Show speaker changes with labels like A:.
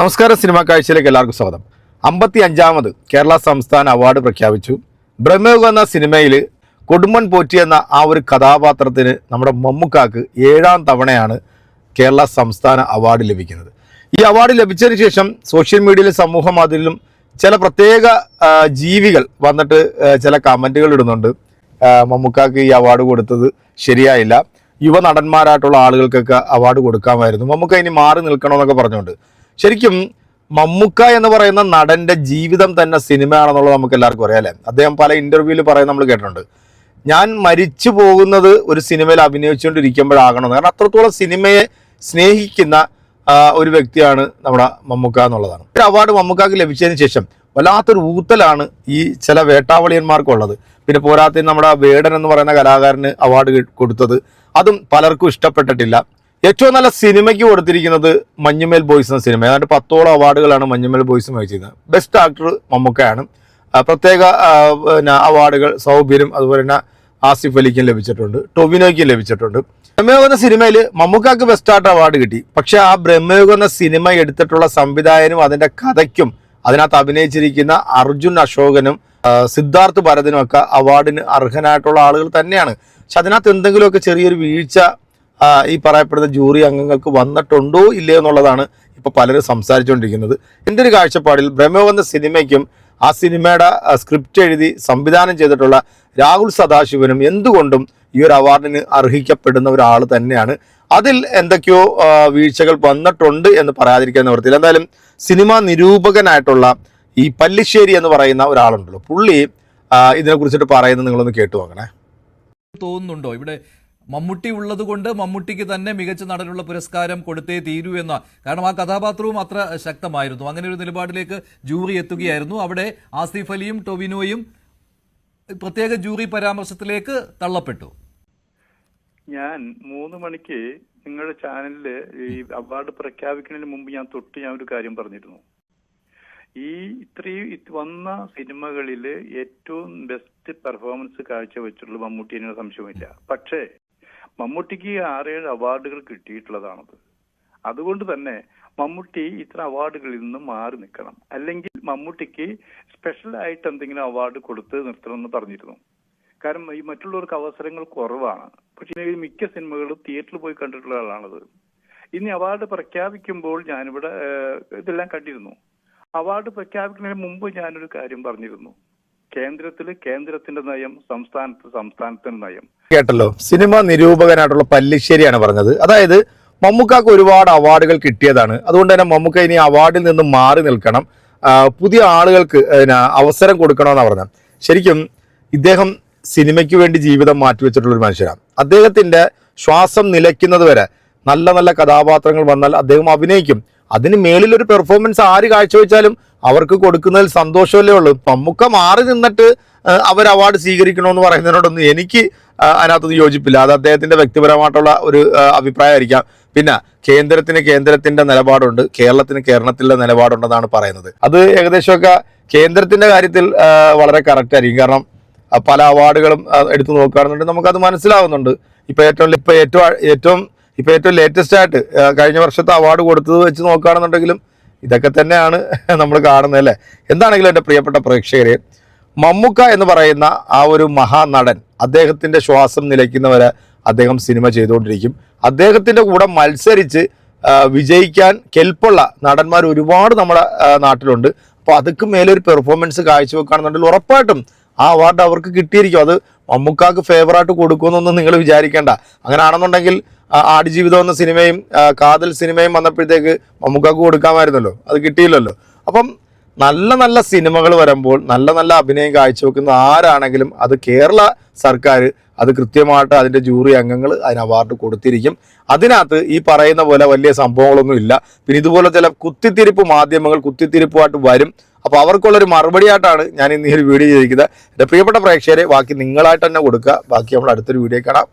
A: നമസ്കാരം സിനിമാ കാഴ്ചയിലേക്ക് എല്ലാവർക്കും സ്വാഗതം. അമ്പത്തി അഞ്ചാമത് കേരള സംസ്ഥാന അവാർഡ് പ്രഖ്യാപിച്ചു. ബ്രഹ്മയുഗം എന്ന സിനിമയിൽ കൊടുമൺ പോറ്റി എന്ന ആ ഒരു കഥാപാത്രത്തിന് നമ്മുടെ മമ്മുക്കാക്ക് ഏഴാം തവണയാണ് കേരള സംസ്ഥാന അവാർഡ് ലഭിക്കുന്നത്. ഈ അവാർഡ് ലഭിച്ചതിന് ശേഷം സോഷ്യൽ മീഡിയയിലും സമൂഹ മാധ്യമത്തിലും ചില പ്രത്യേക ജീവികൾ വന്നിട്ട് ചില കമന്റുകൾ ഇടുന്നുണ്ട്. മമ്മുക്കാക്ക് ഈ അവാർഡ് കൊടുത്തത് ശരിയായില്ല. യുവ നടന്മാരായിട്ടുള്ള ആളുകൾക്കൊക്കെ അവാർഡ് കൊടുക്കാമായിരുന്നു. മമ്മുക്ക ഇനി മാറി നിൽക്കണമെന്നൊക്കെ പറഞ്ഞുകൊണ്ട് ശരിക്കും മമ്മൂക്ക എന്ന് പറയുന്ന നടന്റെ ജീവിതം തന്നെ സിനിമയാണെന്നുള്ളത് നമുക്ക് എല്ലാവർക്കും അറിയാം അദ്ദേഹം പല ഇന്റർവ്യൂവിൽ പറയുന്നത് നമ്മൾ കേട്ടിട്ടുണ്ട്. ഞാൻ മരിച്ചു പോകുന്നത് ഒരു സിനിമയിൽ അഭിനയിച്ചുകൊണ്ടിരിക്കുമ്പോഴാകണം കാരണം അത്രത്തോളം സിനിമയെ സ്നേഹിക്കുന്ന ഒരു വ്യക്തിയാണ് നമ്മുടെ മമ്മൂക്ക എന്നുള്ളതാണ്. ഒരു അവാർഡ് മമ്മൂക്കാക്ക് ലഭിച്ചതിന് ശേഷം വല്ലാത്തൊരു ഊത്തലാണ് ഈ ചില വേട്ടാവളിയന്മാർക്കുള്ളത്. പിന്നെ പോരാത്തിന് നമ്മുടെ വേടൻ എന്ന് പറയുന്ന കലാകാരന് അവാർഡ് കൊടുത്തത്. അതും പലർക്കും ഇഷ്ടപ്പെട്ടിട്ടില്ല. ഏറ്റവും നല്ല സിനിമയ്ക്ക് കൊടുത്തിരിക്കുന്നത് മഞ്ഞുമേൽ ബോയ്സ് എന്ന സിനിമ. ഏതാണ്ട് പത്തോളം അവാർഡുകളാണ് മഞ്ഞുമേൽ ബോയ്സ് മേടിച്ചിരുന്നത്. ബെസ്റ്റ് ആക്ടർ മമ്മൂക്കയാണ്. പ്രത്യേക പിന്നെ അവാർഡുകൾ സൗബിനും അതുപോലെ തന്നെ ആസിഫ് അലിക്കും ലഭിച്ചിട്ടുണ്ട്. ടൊവിനോയ്ക്കും ലഭിച്ചിട്ടുണ്ട്. ബ്രഹ്മയോഗം എന്ന സിനിമയിൽ മമ്മൂക്കാക്ക് ബെസ്റ്റ് ആർട്ട് അവാർഡ് കിട്ടി. പക്ഷെ ആ ബ്രഹ്മയോഗം എന്ന സിനിമ എടുത്തിട്ടുള്ള സംവിധായകനും അതിന്റെ കഥയ്ക്കും അതിനകത്ത് അഭിനയിച്ചിരിക്കുന്ന അർജുൻ അശോകനും സിദ്ധാർത്ഥ് ഭരതനും ഒക്കെ അവാർഡിന് അർഹനായിട്ടുള്ള ആളുകൾ തന്നെയാണ്. പക്ഷെ അതിനകത്ത് എന്തെങ്കിലുമൊക്കെ ചെറിയൊരു വീഴ്ച ഈ പറയപ്പെടുന്ന ജൂറി അംഗങ്ങൾക്ക് വന്നിട്ടുണ്ടോ ഇല്ലയോ എന്നുള്ളതാണ് ഇപ്പൊ പലരും സംസാരിച്ചുകൊണ്ടിരിക്കുന്നത്. എന്റെ ഒരു കാഴ്ചപ്പാടിൽ ബ്രഹ്മോ എന്ന സിനിമയ്ക്കും ആ സിനിമയുടെ സ്ക്രിപ്റ്റ് എഴുതി സംവിധാനം ചെയ്തിട്ടുള്ള രാഹുൽ സദാശിവനും എന്തുകൊണ്ടും ഈ ഒരു അവാർഡിന് അർഹിക്കപ്പെടുന്ന ഒരാൾ തന്നെയാണ്. അതിൽ എന്തൊക്കെയോ വീഴ്ചകൾ വന്നിട്ടുണ്ട് എന്ന് പറയാതിരിക്കാൻ നിവൃത്തിയില്ല. എന്തായാലും സിനിമാ നിരൂപകനായിട്ടുള്ള ഈ പല്ലിശ്ശേരി എന്ന് പറയുന്ന ഒരാളുണ്ടല്ലോ. പുള്ളി ഇതിനെക്കുറിച്ചിട്ട് ഇതിനെ കുറിച്ചിട്ട് പറയുന്നത് നിങ്ങളൊന്ന് കേട്ടു നോക്കണേ.
B: തോന്നുന്നുണ്ടോ? ഇവിടെ മമ്മൂട്ടി ഉള്ളതുകൊണ്ട് മമ്മൂട്ടിക്ക് തന്നെ മികച്ച നടനുള്ള പുരസ്കാരം കൊടുത്തേ തീരൂ എന്ന. കാരണം ആ കഥാപാത്രവും അത്ര ശക്തമായിരുന്നു. അങ്ങനെ ഒരു നിലപാടിലേക്ക് ജൂറി എത്തുകയായിരുന്നു. അവിടെ ആസിഫ് അലിയും ടൊവിനോയും പ്രത്യേക ജൂറി പരാമർശത്തിലേക്ക് തള്ളപ്പെട്ടു.
C: ഞാൻ മൂന്ന് മണിക്ക് നിങ്ങളുടെ ചാനലിൽ ഈ അവാർഡ് പ്രഖ്യാപിക്കുന്നതിന് മുമ്പ് ഞാൻ തൊട്ട് ഞാൻ ഒരു കാര്യം പറഞ്ഞിരുന്നു. ഈ ഇത്രയും വന്ന സിനിമകളിൽ ഏറ്റവും ബെസ്റ്റ് പെർഫോമൻസ് കാഴ്ച കാഴ്ചവെച്ചിട്ടുള്ള മമ്മൂട്ടി എന്നുള്ള സംശയമില്ല പക്ഷേ മമ്മൂട്ടിക്ക് ആറേഴ് അവാർഡുകൾ കിട്ടിയിട്ടുള്ളതാണത്. അതുകൊണ്ട് തന്നെ മമ്മൂട്ടി ഇത്ര അവാർഡുകളിൽ നിന്ന് മാറി നിൽക്കണം. അല്ലെങ്കിൽ മമ്മൂട്ടിക്ക് സ്പെഷ്യൽ ആയിട്ട് എന്തെങ്കിലും അവാർഡ് കൊടുത്ത് നിർത്തണമെന്ന് പറഞ്ഞിരുന്നു. കാരണം ഈ മറ്റുള്ളവർക്ക് അവസരങ്ങൾ കുറവാണ്. പക്ഷേ മിക്ക സിനിമകളും തിയേറ്ററിൽ പോയി കണ്ടിട്ടുള്ള ആളാണത്. ഇനി അവാർഡ് പ്രഖ്യാപിക്കുമ്പോൾ ഞാനിവിടെ ഇതെല്ലാം കണ്ടിരുന്നു. അവാർഡ് പ്രഖ്യാപിക്കുന്നതിന് മുമ്പ് ഞാനൊരു കാര്യം പറഞ്ഞിരുന്നു. കേന്ദ്രത്തിൽ കേന്ദ്രത്തിന്റെ നയം സംസ്ഥാനത്ത് സംസ്ഥാനത്തിന്റെ നയം.
A: കേട്ടല്ലോ. സിനിമ നിരൂപകനായിട്ടുള്ള പല്ലിശ്ശേരിയാണ് പറഞ്ഞത്. അതായത് മമ്മൂക്കാക്ക് ഒരുപാട് അവാർഡുകൾ കിട്ടിയതാണ്. അതുകൊണ്ട് തന്നെ മമ്മൂക്ക ഇനി അവാർഡിൽ നിന്ന് മാറി നിൽക്കണം. പുതിയ ആളുകൾക്ക് അവസരം കൊടുക്കണമെന്നാണ് പറഞ്ഞത്. ശരിക്കും ഇദ്ദേഹം സിനിമയ്ക്ക് വേണ്ടി ജീവിതം മാറ്റിവെച്ചിട്ടുള്ള ഒരു മനുഷ്യനാണ്. അദ്ദേഹത്തിന്റെ ശ്വാസം നിലയ്ക്കുന്നത് വരെ നല്ല നല്ല കഥാപാത്രങ്ങൾ വന്നാൽ അദ്ദേഹം അഭിനയിക്കും. അതിന് മേളിലൊരു പെർഫോമൻസ് ആര് കാഴ്ചവെച്ചാലും അവർക്ക് കൊടുക്കുന്നതിൽ സന്തോഷമല്ലേ ഉള്ളൂ. പമ്മുക്ക മാറി നിന്നിട്ട് അവർ അവാർഡ് സ്വീകരിക്കണമെന്ന് പറയുന്നതിനോടൊന്നും എനിക്ക് അതിനകത്തൊന്നും യോജിപ്പില്ല. അത് അദ്ദേഹത്തിന്റെ വ്യക്തിപരമായിട്ടുള്ള ഒരു അഭിപ്രായമായിരിക്കാം. പിന്നെ കേന്ദ്രത്തിന് കേന്ദ്രത്തിന്റെ നിലപാടുണ്ട് കേരളത്തിന് കേരളത്തിലെ നിലപാടുണ്ടെന്നാണ് പറയുന്നത്. അത് ഏകദേശമൊക്കെ കേന്ദ്രത്തിന്റെ കാര്യത്തിൽ വളരെ കറക്റ്റ് ആയിരിക്കും. കാരണം പല അവാർഡുകളും എടുത്തു നോക്കുകയാണെന്നുണ്ടെങ്കിൽ നമുക്കത് മനസ്സിലാവുന്നുണ്ട്. ഇപ്പൊ ഏറ്റവും ഇപ്പൊ ഏറ്റവും ഏറ്റവും ഇപ്പൊ ഏറ്റവും ലേറ്റസ്റ്റ് ആയിട്ട് കഴിഞ്ഞ വർഷത്തെ അവാർഡ് കൊടുത്തത് വെച്ച് നോക്കുകയാണെന്നുണ്ടെങ്കിലും ഇതൊക്കെ തന്നെയാണ് നമ്മൾ കാണുന്നത് അല്ലേ? എന്താണെങ്കിലും എന്റെ പ്രിയപ്പെട്ട പ്രേക്ഷകരെ മമ്മുക്ക എന്ന് പറയുന്ന ആ ഒരു മഹാനടൻ അദ്ദേഹത്തിന്റെ ശ്വാസം നിലയ്ക്കുന്നവരെ അദ്ദേഹം സിനിമ ചെയ്തുകൊണ്ടിരിക്കും. അദ്ദേഹത്തിന്റെ കൂടെ മത്സരിച്ച് വിജയിക്കാൻ കെൽപ്പുള്ള നടന്മാർ ഒരുപാട് നമ്മുടെ നാട്ടിലുണ്ട്. അപ്പോൾ അതൊക്കെ മേലൊരു പെർഫോമൻസ് കാഴ്ചവെക്കുകയാണെന്നുണ്ടെങ്കിൽ ഉറപ്പായിട്ടും ആ അവാർഡ് അവർക്ക് കിട്ടിയിരിക്കും. അത് മമ്മൂക്കാക്ക് ഫേവറായിട്ട് കൊടുക്കുമെന്നൊന്നും നിങ്ങൾ വിചാരിക്കേണ്ട. അങ്ങനെ ആണെന്നുണ്ടെങ്കിൽ ആ, ആടുജീവിതം എന്ന സിനിമയും കാതൽ സിനിമയും വന്നപ്പോഴത്തേക്ക് മമ്മൂക്കാക്ക് കൊടുക്കാമായിരുന്നല്ലോ. അത് കിട്ടിയില്ലല്ലോ. അപ്പം നല്ല നല്ല സിനിമകൾ വരുമ്പോൾ നല്ല നല്ല അഭിനയം കാഴ്ചവെക്കുന്ന ആരാണെങ്കിലും അത് കേരള സർക്കാർ അത് കൃത്യമായിട്ട് അതിന്റെ ജൂറി അംഗങ്ങൾ അതിന് അവാർഡ് കൊടുത്തിരിക്കും. അതിനകത്ത് ഈ പറയുന്ന പോലെ വലിയ സംഭവങ്ങളൊന്നും ഇല്ല. പിന്നെ ഇതുപോലെ ചില കുത്തിത്തിരിപ്പ് മാധ്യമങ്ങൾ കുത്തിത്തിരിപ്പുമായിട്ട് വരും. അപ്പോൾ അവർക്കുള്ളൊരു മറുപടിയായിട്ടാണ് ഞാൻ ഇന്ന് ഈ ഒരു വീഡിയോ ചെയ്തിരിക്കുന്നത്. എന്റെ പ്രിയപ്പെട്ട പ്രേക്ഷകരെ ബാക്കി നിങ്ങളായിട്ട് തന്നെ കൊടുക്കുക. ബാക്കി നമ്മൾ അടുത്തൊരു വീഡിയോ കാണാം.